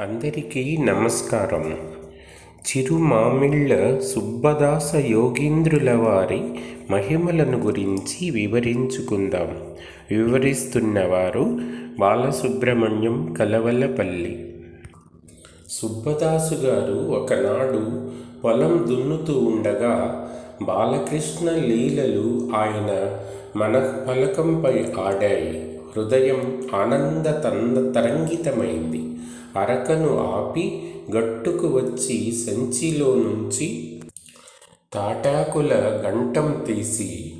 అందరికీ నమస్కారం. చిరుమామిళ్ళ సుబ్బదాస యోగీంద్రుల వారి మహిమలను గురించి వివరించుకుందాం. వివరిస్తున్నవారు బాలసుబ్రహ్మణ్యం కలవలపల్లి. సుబ్బదాసు గారు ఒకనాడు పొలం దున్నుతూ ఉండగా బాలకృష్ణ లీలలు ఆయన మన ఫలకంపై ఆడాయి. హృదయం ఆనంద తంద తరంగితమైంది. అరకను ఆపి గట్టుకు వచ్చి సంచిలో నుంచి తాటాకుల గంటం తీసి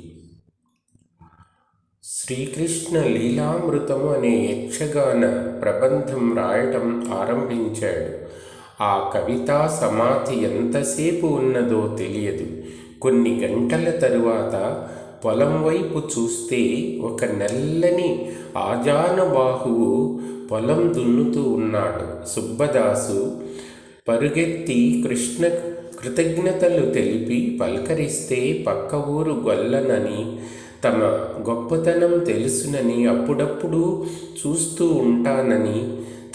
శ్రీకృష్ణ లీలామృతము అనే యక్షగాన ప్రబంధం రాయటం ఆరంభించాడు. ఆ కవితా సమాధి ఎంతసేపు ఉన్నదో తెలియదు. కొన్ని గంటల తరువాత పొలం వైపు చూస్తే ఒక నల్లని ఆజానబాహువు పొలం దున్నుతూ ఉన్నాడు. సుబ్బదాసు పరుగెత్తి కృష్ణ కృతజ్ఞతలు తెలిపి పలకరిస్తే పక్క ఊరు గొల్లనని తమ గొప్పతనం తెలుసునని అప్పుడప్పుడు చూస్తూ ఉంటానని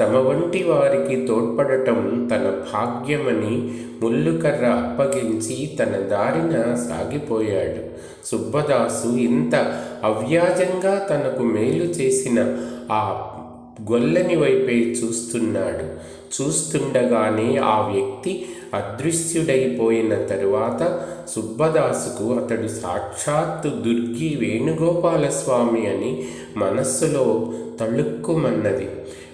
తమ వంటి వారికి తోడ్పడటం తన భాగ్యమని ముల్లుకర్ర అప్పగించి తన దారిన సాగిపోయాడు. సుబ్బదాసు ఇంత అవ్యాజంగా తనకు మేలు చేసిన ఆ గొల్లని వైపే చూస్తున్నాడు. చూస్తుండగానే ఆ వ్యక్తి అదృశ్యుడైపోయిన తరువాత సుబ్బదాసుకు అతడు సాక్షాత్తు దుర్గి వేణుగోపాలస్వామి అని మనస్సులో తళుక్కుమన్నది.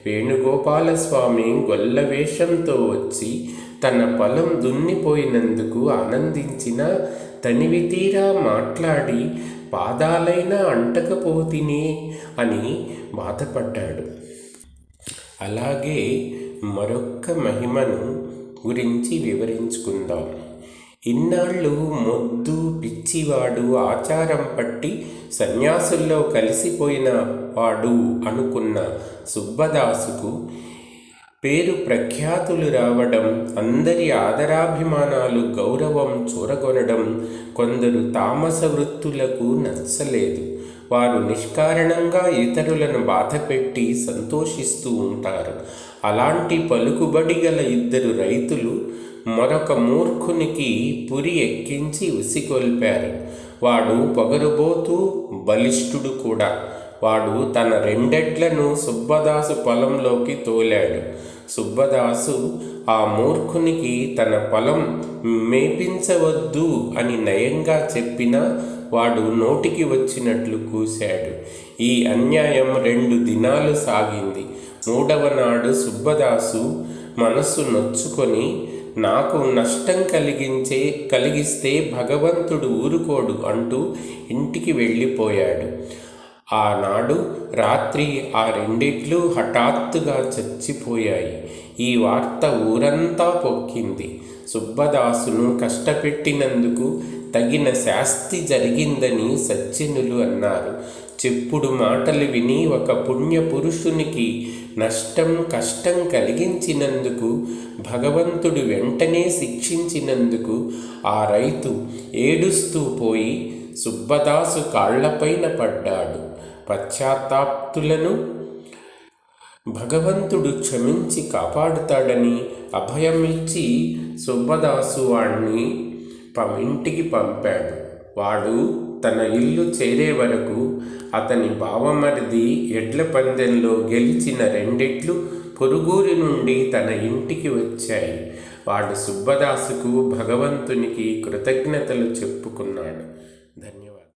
వేణుగోపాలస్వామి గొల్ల వేషంతో వచ్చి తన పొలం దున్నిపోయినందుకు ఆనందించిన తనివితీరా మాట్లాడి పాదాలైనా అంటకపోతినే అని బాధపడ్డాడు. అలాగే మరొక్క మహిమను గురించి వివరించుకుందాం. ఇన్నాళ్ళు మొద్దు పిచ్చివాడు ఆచారం పట్టి సన్యాసుల్లో కలిసిపోయిన వాడు అనుకున్న సుబ్బదాసుకు పేరు ప్రఖ్యాతులు రావడం అందరి ఆదరాభిమానాలు గౌరవం చూరగొనడం కొందరు తామస వృత్తులకు నచ్చలేదు. వారు నిష్కారణంగా ఇతరులను బాధపెట్టి సంతోషిస్తూ ఉంటారు. అలాంటి పలుకుబడి గల ఇద్దరు రైతులు మరొక మూర్ఖునికి పురి ఎక్కించి ఉసికొల్పారు వాడు పొగరుబోతూ బలిష్ఠుడు కూడా. వాడు తన రెండెడ్లను సుబ్బదాసు పొలంలోకి తోలాడు. సుబ్బదాసు ఆ మూర్ఖునికి తన పొలం మేపించవద్దు అని నయంగా చెప్పినా వాడు నోటికి వచ్చినట్లు కూశాడు. ఈ అన్యాయం రెండు దినాలు సాగింది. మూడవ నాడు సుబ్బదాసు మనస్సు నొచ్చుకొని నాకు నష్టం కలిగించే కలిగిస్తే భగవంతుడు ఊరుకోడు అంటూ ఇంటికి వెళ్ళిపోయాడు. ఆనాడు రాత్రి ఆ రెండిట్లు హఠాత్తుగా చచ్చిపోయాయి. ఈ వార్త ఊరంతా పొక్కింది. సుబ్బదాసును కష్టపెట్టినందుకు తగిన శాస్తి జరిగిందని సజ్జనులు అన్నారు. చెప్పుడు మాటలు విని ఒక పుణ్య పురుషునికి నష్టం కష్టం కలిగించినందుకు భగవంతుడు వెంటనే శిక్షించినందుకు ఆ రైతు ఏడుస్తూ పోయి సుబ్బదాసు కాళ్ళపైన పడ్డాడు. పశ్చాత్తాప్తులను భగవంతుడు క్షమించి కాపాడుతాడని అభయం ఇచ్చి సుబ్బదాసు వాణ్ణి ఇంటికి పంపాడు. వాడు తన ఇల్లు చేరే వరకు అతని బావమరిది ఎడ్ల పందెంలో గెలిచిన రెండిట్లు పొరుగూరి నుండి తన ఇంటికి వచ్చాయి. వాడు సుబ్బదాసుకు భగవంతునికి కృతజ్ఞతలు చెప్పుకున్నాడు.